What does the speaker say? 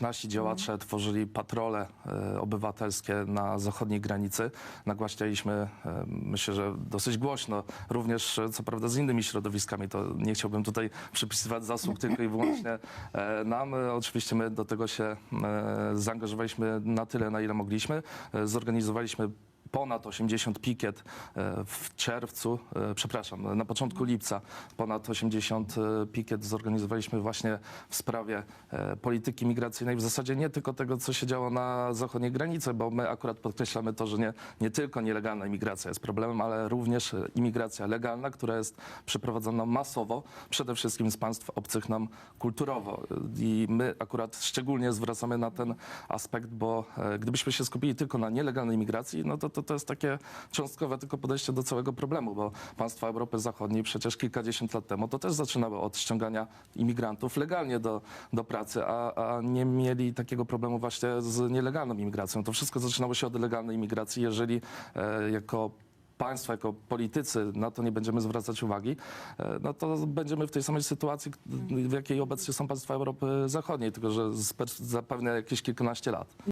Nasi działacze tworzyli patrole e, obywatelskie na zachodniej granicy. Nagłaśnialiśmy, e, myślę, że dosyć głośno, również e, co prawda z innymi środowiskami. To nie chciałbym tutaj przypisywać zasług tylko i wyłącznie e, nam. E, Oczywiście my do tego się e, zaangażowaliśmy na tyle, na ile mogliśmy. E, Zorganizowaliśmy ponad 80 pikiet e, w czerwcu, e, przepraszam, na początku lipca ponad 80 e, pikiet zorganizowaliśmy właśnie w sprawie polityki migracyjnej. W zasadzie nie tylko tego, co się działo na zachodniej granicy, bo my akurat podkreślamy to, że nie, nie tylko nielegalna imigracja jest problemem, ale również imigracja legalna, która jest przeprowadzona masowo, przede wszystkim z państw obcych nam kulturowo. I my akurat szczególnie zwracamy na ten aspekt, bo gdybyśmy się skupili tylko na nielegalnej migracji, no to, to to jest takie cząstkowe tylko podejście do całego problemu, bo państwa Europy Zachodniej przecież kilkadziesiąt lat temu to też zaczynały od ściągania imigrantów legalnie do, do pracy, a, a nie mieli takiego problemu właśnie z nielegalną imigracją. To wszystko zaczynało się od legalnej imigracji. Jeżeli e, jako państwo, jako politycy na to nie będziemy zwracać uwagi, e, no to będziemy w tej samej sytuacji, w jakiej obecnie są państwa Europy Zachodniej, tylko że zapewne jakieś kilkanaście lat.